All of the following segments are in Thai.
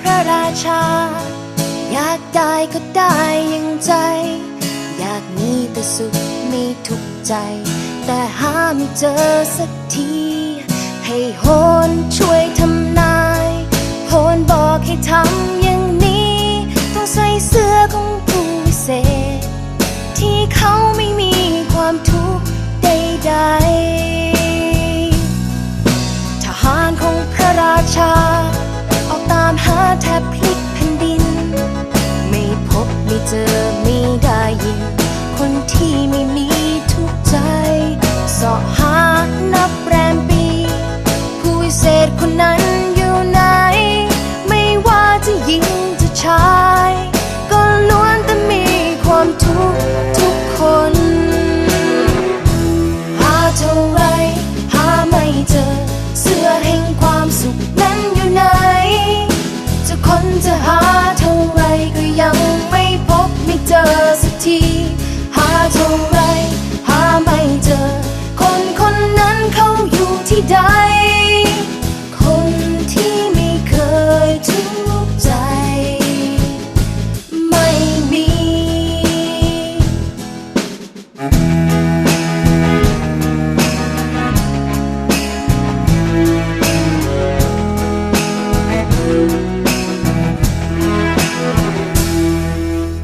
พระราชา อยากได้ก็ได้อยังใจ อยากมีแต่สุขมีทุกใจ แต่หาไม่เจอสักที ให้โหนช่วยทำนายโหนบอกให้ทำอย่างนี้ ต้องใส่เสื้อของผู้วิเศษ ที่เขาไม่มีความทุกข์ใดๆ ที่ใด คนที่ไม่เคยทุกข์ใจ ไม่มี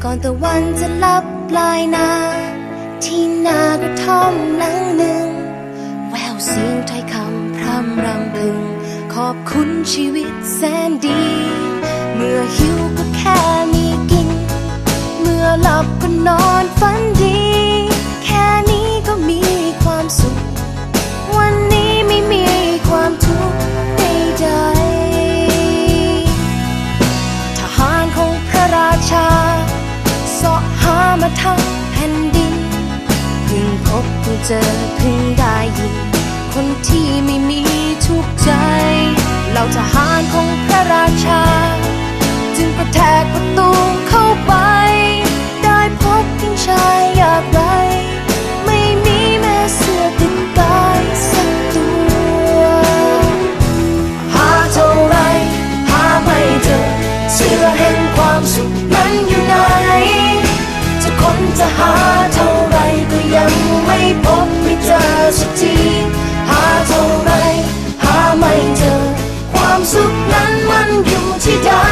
ก่อนตะวันจะลับปลายนา ที่นากระท่อมหลังหนึ่ง แววเสียงถ้อยคำ คุณชีวิตแสนดี เมื่อหิวก็แค่มีกิน เมื่อหลับก็นอนฝันดี แค่นี้ก็มีความสุข วันนี้ไม่มีความทุกข์ใดๆทหารของพระราชาเสาะหามาทั้งแผ่นดินพิ่งพบเพิ่งเจอพิ่งได้ยินคนที่ไม่มีทุกข์ใจ เรา สุขนั้นมันอยู่ที่ใด